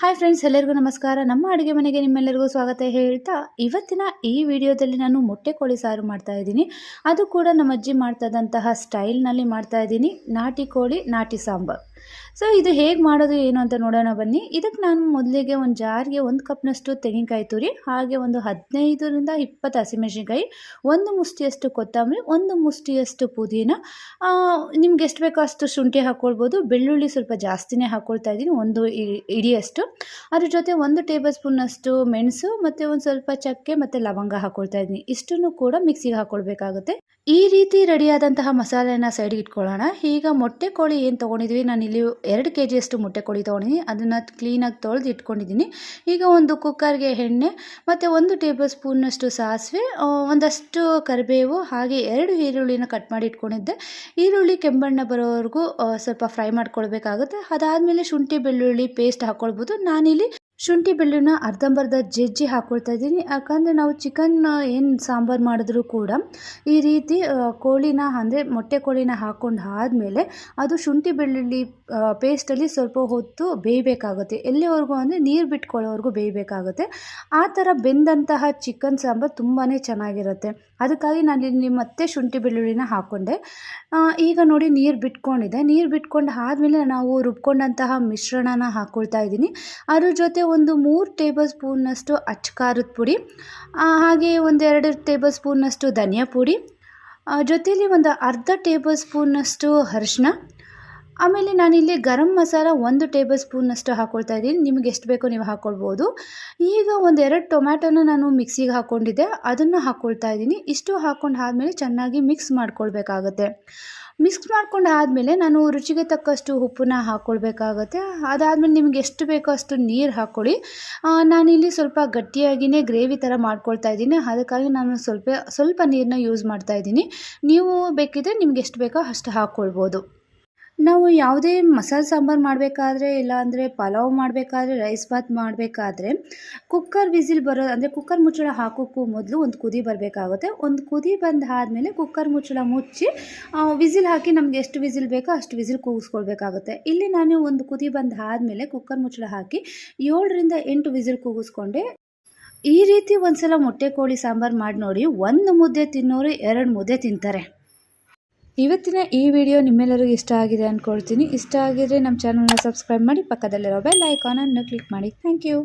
Hi friends, ಎಲ್ಲರಿಗೂ ನಮಸ್ಕಾರ. ನಮ್ಮ ಅಡುಗೆ ಮನೆಗೆ ನಿಮ್ಮೆಲ್ಲರಿಗೂ ಸ್ವಾಗತ ಹೇಳ್ತಾ, ಇವತ್ತಿನ ಈ ವಿಡಿಯೋದಲ್ಲಿ ನಾನು ಮೊಟ್ಟೆ ಕೋಳಿ ಸಾರು ಮಾಡ್ತಾ ಇದ್ದೀನಿ. ಅದು ಕೂಡ ನಮ್ಮ ಅಜ್ಜಿ ಮಾಡ್ತಾ ಇದ್ದಂತಹ ಸ್ಟೈಲ್ನಲ್ಲಿ ಮಾಡ್ತಾ ಇದ್ದೀನಿ. ನಾಟಿ ಕೋಳಿ, ನಾಟಿ ಸಾಂಬಾರು. ಸೊ ಇದು ಹೇಗೆ ಮಾಡೋದು ಏನು ಅಂತ ನೋಡೋಣ ಬನ್ನಿ. ಇದಕ್ಕೆ ನಾನು ಮೊದಲಿಗೆ ಒಂದು ಜಾರಿಗೆ ಒಂದು ಕಪ್ನಷ್ಟು ತೆಂಗಿನಕಾಯಿ ತುರಿ, ಹಾಗೆ ಒಂದು ಹದಿನೈದರಿಂದ ಇಪ್ಪತ್ತು ಹಸಿಮೆಣಸಿನ್ಕಾಯಿ, ಒಂದು ಮುಷ್ಟಿಯಷ್ಟು ಕೊತ್ತಂಬರಿ, ಒಂದು ಮುಷ್ಟಿಯಷ್ಟು ಪುದೀನ ನಿಮ್ಗೆ ಎಷ್ಟು ಬೇಕೋ ಅಷ್ಟು ಶುಂಠಿ ಹಾಕ್ಕೊಳ್ಬೋದು ಬೆಳ್ಳುಳ್ಳಿ ಸ್ವಲ್ಪ ಜಾಸ್ತಿನೇ ಹಾಕ್ಕೊಳ್ತಾ ಇದ್ದೀನಿ, ಒಂದು ಇಡಿಯಷ್ಟು. ಅದ್ರ ಜೊತೆ ಒಂದು ಟೇಬಲ್ ಸ್ಪೂನಷ್ಟು ಮೆಣಸು, ಮತ್ತು ಒಂದು ಸ್ವಲ್ಪ ಚಕ್ಕೆ ಮತ್ತು ಲವಂಗ ಹಾಕ್ಕೊಳ್ತಾ ಇದ್ದೀನಿ. ಇಷ್ಟನ್ನು ಕೂಡ ಮಿಕ್ಸಿಗೆ ಹಾಕ್ಕೊಳ್ಬೇಕಾಗುತ್ತೆ ಈ ರೀತಿ ರೆಡಿಯಾದಂತಹ ಮಸಾಲೆನ ಸೈಡ್ಗೆ ಇಟ್ಕೊಳ್ಳೋಣ. ಈಗ ಮೊಟ್ಟೆ ಕೋಳಿ ಏನು ತೊಗೊಂಡಿದ್ವಿ, ನಾನು ಇಲ್ಲಿ ಎರಡು ಕೆ ಜಿಯಷ್ಟು ಮೊಟ್ಟೆ ಕೋಳಿ ತೊಗೊಂಡಿದ್ದೀನಿ ಅದನ್ನು ಕ್ಲೀನಾಗಿ ತೊಳೆದು ಇಟ್ಕೊಂಡಿದ್ದೀನಿ ಈಗ ಒಂದು ಕುಕ್ಕರ್ಗೆ ಎಣ್ಣೆ, ಮತ್ತು ಒಂದು ಟೇಬಲ್ ಸ್ಪೂನ್ನಷ್ಟು ಸಾಸಿವೆ ಒಂದಷ್ಟು ಕರಿಬೇವು, ಹಾಗೆ ಎರಡು ಈರುಳ್ಳಿನ ಕಟ್ ಮಾಡಿ ಇಟ್ಕೊಂಡಿದ್ದೆ. ಈರುಳ್ಳಿ ಕೆಂಬಣ್ಣ ಬರೋವರೆಗೂ ಸ್ವಲ್ಪ ಫ್ರೈ ಮಾಡ್ಕೊಳ್ಬೇಕಾಗುತ್ತೆ. ಅದಾದಮೇಲೆ ಶುಂಠಿ ಬೆಳ್ಳುಳ್ಳಿ ಪೇಸ್ಟ್ ಹಾಕ್ಕೊಳ್ಬೋದು ನಾನಿಲ್ಲಿ ಶುಂಠಿ ಬೆಳ್ಳುಳ್ಳಿನ ಅರ್ಧಂಬರ್ಧ ಜಜ್ಜಿ ಹಾಕ್ಕೊಳ್ತಾ ಇದ್ದೀನಿ. ಯಾಕಂದರೆ ನಾವು ಚಿಕನ್ ಏನು ಸಾಂಬಾರು ಮಾಡಿದ್ರೂ ಕೂಡ ಈ ರೀತಿ ಕೋಳಿನ, ಅಂದರೆ ಮೊಟ್ಟೆ ಕೋಳಿನ ಹಾಕ್ಕೊಂಡು ಆದಮೇಲೆ ಅದು ಶುಂಠಿ ಬೆಳ್ಳುಳ್ಳಿ ಪೇಸ್ಟಲ್ಲಿ ಸ್ವಲ್ಪ ಹೊತ್ತು ಬೇಯಬೇಕಾಗುತ್ತೆ. ಎಲ್ಲಿವರೆಗೂ ಅಂದರೆ ನೀರು ಬಿಟ್ಕೊಳ್ಳೋವರೆಗೂ ಬೇಯಬೇಕಾಗುತ್ತೆ. ಆ ಥರ ಬೆಂದಂತಹ ಚಿಕನ್ ಸಾಂಬಾರು ತುಂಬಾ ಚೆನ್ನಾಗಿರುತ್ತೆ. ಅದಕ್ಕಾಗಿ ನಾನು ಇಲ್ಲಿ ಮತ್ತೆ ಶುಂಠಿ ಬೆಳ್ಳುಳ್ಳಿನ ಹಾಕ್ಕೊಂಡೆ ಈಗ ನೋಡಿ ನೀರು ಬಿಟ್ಕೊಂಡಿದೆ. ನೀರು ಬಿಟ್ಕೊಂಡು ಆದಮೇಲೆ ನಾವು ರುಬ್ಕೊಂಡಂತಹ ಮಿಶ್ರಣನ ಹಾಕ್ಕೊಳ್ತಾ ಇದ್ದೀನಿ. ಅದ್ರ ಜೊತೆ ಒಂದು ಮೂರು ಟೇಬಲ್ ಸ್ಪೂನ್ನಷ್ಟು ಅಚ್ಕಾರದ ಪುಡಿ ಹಾಗೆ ಒಂದೆರಡು ಟೇಬಲ್ ಸ್ಪೂನ್ನಷ್ಟು ಧನಿಯಾ ಪುಡಿ ಜೊತೆಯಲ್ಲಿ ಒಂದು ಅರ್ಧ ಟೇಬಲ್ ಸ್ಪೂನ್ನಷ್ಟು ಅರಿಶಿನ ಆಮೇಲೆ ನಾನಿಲ್ಲಿ ಗರಂ ಮಸಾಲ ಒಂದು ಟೇಬಲ್ ಸ್ಪೂನಷ್ಟು ಹಾಕ್ಕೊಳ್ತಾ ಇದ್ದೀನಿ. ನಿಮಗೆ ಎಷ್ಟು ಬೇಕೋ ನೀವು ಹಾಕ್ಕೊಳ್ಬೋದು ಈಗ ಒಂದೆರಡು ಟೊಮ್ಯಾಟೊನ ನಾನು ಮಿಕ್ಸಿಗೆ ಹಾಕ್ಕೊಂಡಿದ್ದೆ. ಅದನ್ನು ಹಾಕ್ಕೊಳ್ತಾ ಇದ್ದೀನಿ. ಇಷ್ಟು ಹಾಕ್ಕೊಂಡು ಆದಮೇಲೆ ಚೆನ್ನಾಗಿ ಮಿಕ್ಸ್ ಮಾಡ್ಕೊಳ್ಬೇಕಾಗತ್ತೆ. ಮಿಕ್ಸ್ ಮಾಡ್ಕೊಂಡು ಆದಮೇಲೆ ನಾನು ರುಚಿಗೆ ತಕ್ಕಷ್ಟು ಉಪ್ಪನ್ನ ಹಾಕ್ಕೊಳ್ಬೇಕಾಗತ್ತೆ ಅದಾದಮೇಲೆ ನಿಮಗೆ ಎಷ್ಟು ಬೇಕೋ ಅಷ್ಟು ನೀರು ಹಾಕ್ಕೊಳ್ಳಿ. ನಾನಿಲ್ಲಿ ಸ್ವಲ್ಪ ಗಟ್ಟಿಯಾಗಿಯೇ ಗ್ರೇವಿ ಥರ ಮಾಡ್ಕೊಳ್ತಾ ಇದ್ದೀನಿ. ಅದಕ್ಕಾಗಿ ನಾನು ಸ್ವಲ್ಪ ಸ್ವಲ್ಪ ನೀರನ್ನ ಯೂಸ್ ಮಾಡ್ತಾ ಇದ್ದೀನಿ. ನೀವು ಬೇಕಿದ್ದರೆ ನಿಮ್ಗೆ ಎಷ್ಟು ಬೇಕೋ ಅಷ್ಟು ಹಾಕ್ಕೊಳ್ಬೋದು ನಾವು ಯಾವುದೇ ಮಸಾಲೆ ಸಾಂಬಾರು ಮಾಡಬೇಕಾದ್ರೆ, ಇಲ್ಲಾಂದರೆ ಪಲಾವ್ ಮಾಡಬೇಕಾದ್ರೆ, ರೈಸ್ ಬಾತ್ ಮಾಡಬೇಕಾದ್ರೆ ಕುಕ್ಕರ್ ವಿಸಿಲ್ ಬರೋ, ಅಂದರೆ ಕುಕ್ಕರ್ ಮುಚ್ಚಳ ಹಾಕೋಕ್ಕೂ ಮೊದಲು ಒಂದು ಕುದಿ ಬರಬೇಕಾಗುತ್ತೆ. ಒಂದು ಕುದಿ ಬಂದಾದಮೇಲೆ ಕುಕ್ಕರ್ ಮುಚ್ಚಳ ಮುಚ್ಚಿ ವಿಸಿಲ್ ಹಾಕಿ ನಮಗೆ ಎಷ್ಟು ವಿಸಿಲ್ ಬೇಕೋ ಅಷ್ಟು ವಿಸಿಲ್ ಕೂಗಿಸ್ಕೊಳ್ಬೇಕಾಗುತ್ತೆ. ಇಲ್ಲಿ ನಾನು ಒಂದು ಕುದಿ ಬಂದಾದಮೇಲೆ ಕುಕ್ಕರ್ ಮುಚ್ಚಳ ಹಾಕಿ ಏಳರಿಂದ ಎಂಟು ವಿಸಿಲ್ ಕೂಗಿಸ್ಕೊಂಡೆ. ಈ ರೀತಿ ಒಂದು ಸಲ ಮೊಟ್ಟೆ ಕೋಳಿ ಸಾಂಬಾರು ಮಾಡಿ ನೋಡಿ, ಒಂದು ಮುದ್ದೆ ತಿನ್ನೋರು ಎರಡು ಮುದ್ದೆ ತಿಂತಾರೆ. ಇವತ್ತಿನ ಈ ವಿಡಿಯೋ ನಿಮ್ಮೆಲ್ಲರಿಗೂ ಇಷ್ಟ ಆಗಿದೆ ಅಂದ್ಕೊಳ್ತೀನಿ ಇಷ್ಟ ಆಗಿದ್ರೆ ನಮ್ಮ ಚಾನಲ್ನ ಸಬ್ಸ್ಕ್ರೈಬ್ ಮಾಡಿ, ಪಕ್ಕದಲ್ಲಿರೋ ಬೆಲ್ ಐಕಾನನ್ನು ಕ್ಲಿಕ್ ಮಾಡಿ. Thank you